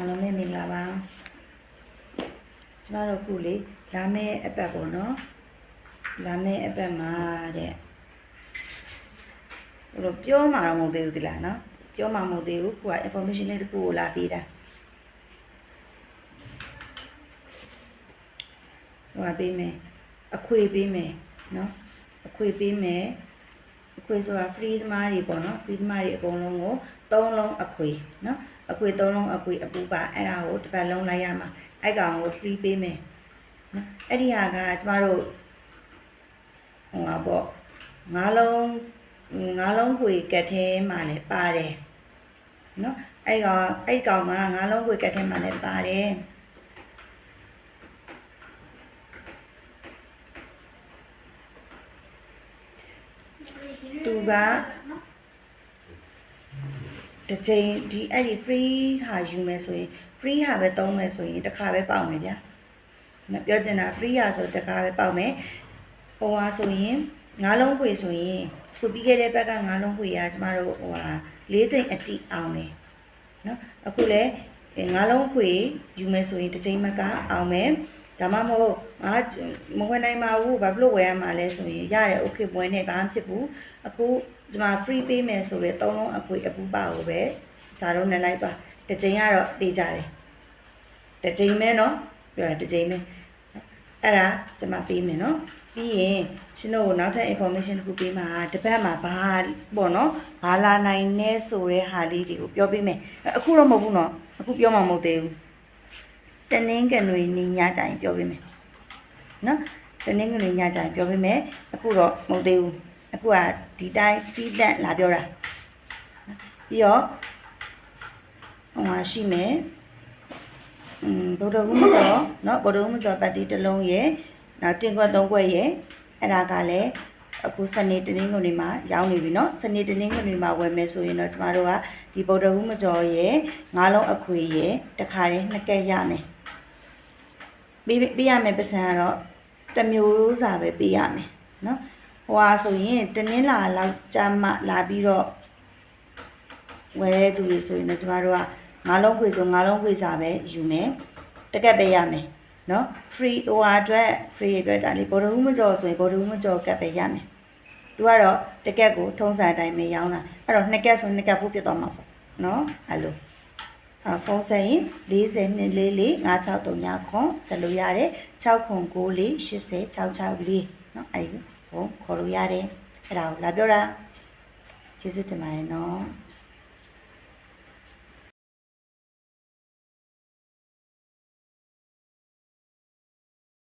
အားလုံးပဲမင်္ဂလာပါကျမတို့ခုလေလာမယ့်အပတ်ပေါ့နော်လာမယ့်အပတ်မှာတဲ့ဘယ်လိုပြောမှာတော့မဟုတ်သေးဘူးဒီလားနော်ပြောမှာမဟုတ်သေးဘူးခုက information လေးတစ်ခုကိုလာပေးတာဟိုကပေးမယ်အခွေပေးမယ်နော်အခွေပေးမယ်အခွေဆိုတာ free သမားတွေပေါ့နော် free သမားတွေအကုန်လုံးကို၃လုံးအခွေနော် အခွေ၃လုံးအခွေအပူပါအဲ့ဒါကိုတစ်ပတ်လုံးလိုက်ရမှာအဲ့ကောင်ကို free ပေးမယ်နော်အဲ့ဒီဟာကကျမတို့ဟိုပါပေါ့ငါးလုံးငါးလုံးခွေကတ်ထဲမှာလည်းပါတယ်နော်အဲ့ကောင်အဲ့ကောင်ကငါးလုံးခွေကတ်ထဲမှာလည်းပါတယ်သူက တစ်ချိန်ဒီအဲ့ဒီ free ဟာယူမယ်ဆိုရင် free ဟာပဲသုံးမယ်ဆိုရင်တစ်ခါပဲပေါက်မယ်ဗျာ။နော်ပြောချင်တာ free ဟာဆိုတစ်ခါပဲပေါက်မယ်။ဟိုဟာဆိုရင်ငါးလုံးခွေဆိုရင်ခုပြီးခဲ့တဲ့ဘက်ကငါးလုံးခွေကကျမတို့ဟိုဟာ၄ချိန်အတိအောင်တယ်။နော်အခုလဲငါးလုံးခွေယူမယ်ဆိုရင်တစ်ချိန်မကအောင်မယ်။ ဒါမှမဟုတ်ငါမဝင်နိုင်ပါဘူးဘာဖြစ်လို့ဝယ်ရမှာလဲဆိုရင်ရတယ် okay ပွဲနဲ့ဘာမှဖြစ်ဘူးအခုဒီမှာ free ပေးမယ်ဆိုရဲသုံးလုံးအခွေအပူပါကိုပဲဇာတော့နဲ့လိုက်သွားတစ်ချိန်ကတော့တေးကြတယ်တစ်ချိန်မဲနော်ပြောရတစ်ချိန်မဲအဲ့ဒါကျွန်မပေးမယ်နော်ပြီးရင်ရှင်တို့ကိုနောက်ထပ် information တစ်ခုပေးမှာတစ်ပတ်မှာဘာပေါ့နော်ဘာလာနိုင်နေဆိုတဲ့ဟာလေးတွေကိုပြောပေးမယ်အခုတော့မဟုတ်ဘူးနော်အခုပြောမှမဟုတ်သေးဘူး တနင်းကန်တွေနေညကြရင်ပြောပေးမယ်နော်တနင်းကန်တွေညကြရင်ပြောပေးမယ်အခုတော့မဟုတ်သေးဘူးအခုကဒီတိုင်းပြီးတက်လာပြောတာပြီးတော့ဟိုမှာရှိမယ်อืมဗုဒ္ဓဟူးမကျော်เนาะဗုဒ္ဓဟူးမကျော်ပတ်တီတစ်လုံးရယ်နောက်တင်ခွက်သုံးခွက်ရယ်အဲ့ဒါကလည်းအခုစနေတနင်္ဂနွေမှာရောင်းနေပြီเนาะစနေတနင်္ဂနွေမှာဝယ်မယ်ဆိုရင်တော့ကျမတို့ကဒီဗုဒ္ဓဟူးမကျော်ရယ်ငါးလုံးအခွေရယ်တခါရင်နှစ်ကက်ရမယ် ပေးပေးရမယ်ပစံကတော့တမျိုးစာပဲပေးရမယ်နော်ဟိုဟာဆိုရင်တနင်္လာလောက်ကြာမှလာပြီးတော့ဝယ်တဲ့သူတွေဆိုရင်တော့ကျမတို့ကငါးလုံးခွေဆိုငါးလုံးခွေစာပဲယူမယ်တကက်ပဲရမယ်နော် free ဟိုဟာအတွက် free အတွက်ဒါလေးဘော်ဒဟူးမကြော်ဆိုရင်ဘော်ဒဟူးမကြော်ကက်ပဲရမယ်သူကတော့တကက်ကိုထုံးစံအတိုင်းပဲရောင်းတာအဲ့တော့နှစ်ကက်ဆိုနှစ်ကက်ဖို့ပြတ်သွားမှာပေါ့နော်အဲ့လို ဖုန်းဆက်ရင်40နှစ်လေးလေး9639ခွန်ဆက်လို့ရတယ်6ခွန်9လေး80 664เนาะအဲ့ဒီဖုန်းခေါ်လို့ရတယ်အဲ့ဒါကိုလာပြောတာကျေးဇူးတင်ပါတယ်เนาะ